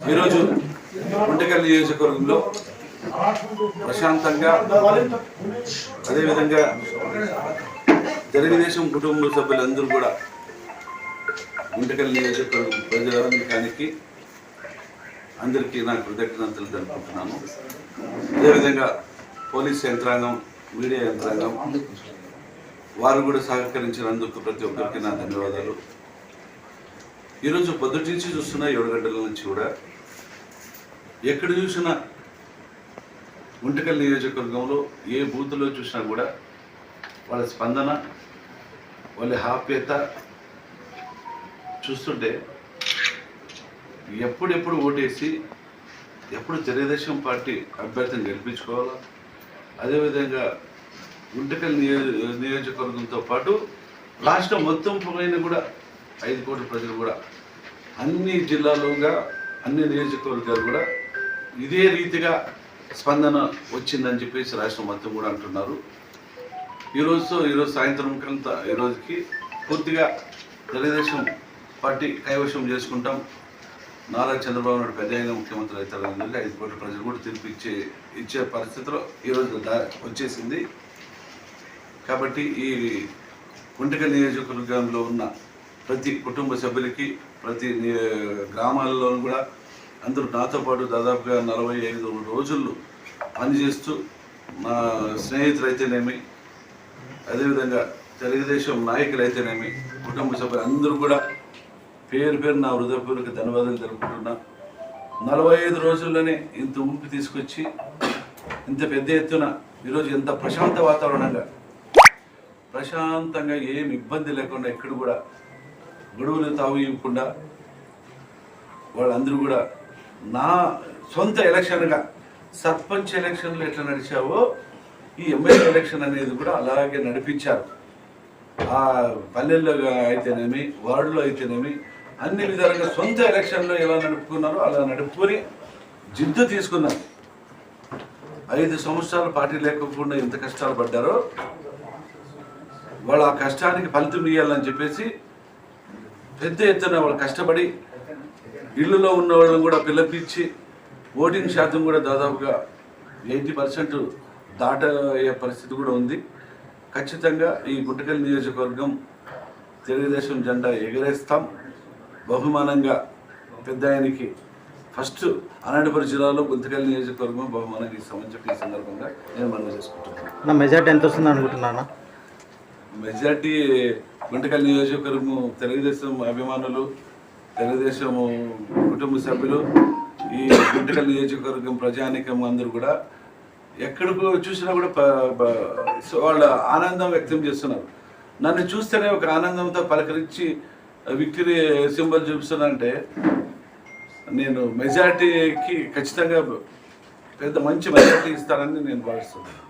ఈరోజు గుంటకల్ నియోజకవర్గంలో ప్రశాంతంగా అదేవిధంగా తెలుగుదేశం కుటుంబ సభ్యులందరూ కూడా గుంటకల్ నియోజకవర్గం ప్రజానికానికి అందరికీ నా కృతజ్ఞతలు తెలుపుతున్నాను అదేవిధంగా పోలీస్ యంత్రాంగం మీడియా యంత్రాంగం వారు కూడా సహకరించినందుకు ప్రతి ఒక్కరికి నా ధన్యవాదాలు. ఈరోజు పొద్దుటి నుంచి చూస్తున్న ఏడు గంటల నుంచి కూడా ఎక్కడ చూసినా ఉంటకల్ నియోజకవర్గంలో ఏ బూత్లో చూసినా కూడా వాళ్ళ స్పందన వాళ్ళ హాప్యత చూస్తుంటే ఎప్పుడెప్పుడు ఓటేసి ఎప్పుడు తెలుగుదేశం పార్టీ అభ్యర్థిని గెలిపించుకోవాలా? అదేవిధంగా గుంటకల్ నియోజకవర్గంతో పాటు రాష్ట్రం మొత్తం పైన కూడా ఐదు కోట్ల ప్రజలు కూడా అన్ని జిల్లాలుగా అన్ని నియోజకవర్గాలు కూడా ఇదే రీతిగా స్పందన వచ్చిందని చెప్పేసి రాష్ట్రం మొత్తం కూడా అంటున్నారు. ఈరోజు ఈరోజు సాయంత్రం కంత ఈరోజుకి పూర్తిగా తెలుగుదేశం పార్టీ కైవశం చేసుకుంటాం. నారా చంద్రబాబు నాయుడు పెద్ద అయిన ముఖ్యమంత్రి అవుతారని ఐదు కోట్ల ప్రజలు కూడా తీర్పు ఇచ్చే ఇచ్చే పరిస్థితిలో ఈరోజు దా- వచ్చేసింది. కాబట్టి ఈ కుంటక నియోజకవర్గంలో ఉన్న ప్రతి కుటుంబ సభ్యులకి ప్రతి గ్రామాలలోనూ కూడా అందరూ నాతో పాటు దాదాపుగా నలభై ఐదు రోజులు పనిచేస్తూ నా స్నేహితులైతేనేమి అదేవిధంగా తెలుగుదేశం నాయకులైతేనేమి కుటుంబ సభ్యులు అందరూ కూడా పేరు పేరు నా హృదయపూర్వక ధన్యవాదాలు తెలుపుకుంటున్నా. నలభై ఐదు రోజుల్లోనే ఇంత ఉంపి తీసుకొచ్చి ఇంత పెద్ద ఎత్తున ఈరోజు ఎంత ప్రశాంత వాతావరణంగా ప్రశాంతంగా ఏం ఇబ్బంది లేకుండా ఎక్కడ కూడా గొడవలు తావు ఇవ్వకుండా వాళ్ళందరూ కూడా నా సొంత ఎలక్షన్గా సర్పంచ్ ఎలక్షన్లు ఎట్లా నడిచావో ఈ ఎమ్మెల్యే ఎలక్షన్ అనేది కూడా అలాగే నడిపించారు. ఆ పల్లెల్లో అయితేనేమి వార్డులో అయితేనేమి అన్ని విధాలుగా సొంత ఎలక్షన్లో ఎలా నడుపుకున్నారో అలా నడుపుకొని జిద్దు తీసుకున్నారు. ఐదు సంవత్సరాలు పార్టీ లేకపోకుండా ఎంత కష్టాలు పడ్డారో వాళ్ళు ఆ కష్టానికి ఫలితం ఇవ్వాలని చెప్పేసి పెద్ద ఎత్తున వాళ్ళు కష్టపడి ఇళ్ళలో ఉన్న వాళ్ళని కూడా పిలిపించి ఓటింగ్ శాతం కూడా దాదాపుగా ఎయిటీ పర్సెంట్ దాటయ్యే పరిస్థితి కూడా ఉంది. ఖచ్చితంగా ఈ గుంటకల్ నియోజకవర్గం తెలుగుదేశం జెండా ఎగరేస్తాం. బహుమానంగా పెద్ద ఆయనకి ఫస్ట్ అనంతపురం జిల్లాలో గుంతకల్ నియోజకవర్గం బహుమానంగా ఇస్తామని చెప్పి ఈ సందర్భంగా నేను మనవి చేసుకుంటున్నాను. మెజార్టీ ఎంత వస్తుంది అనుకుంటున్నానా మెజార్టీ గుంటకల్ నియోజకవర్గం తెలుగుదేశం అభిమానులు తెలుగుదేశం కుటుంబ సభ్యులు ఈ గుంటకల్ నియోజకవర్గం ప్రజానికం అందరూ కూడా ఎక్కడికో చూసినా కూడా వాళ్ళ ఆనందం వ్యక్తం చేస్తున్నారు. నన్ను చూస్తేనే ఒక ఆనందంతో పలకరించి విక్టరీ సింబల్ చూపిస్తున్నానంటే నేను మెజార్టీకి ఖచ్చితంగా పెద్ద మంచి మెజార్టీ ఇస్తానని నేను భావిస్తున్నాను.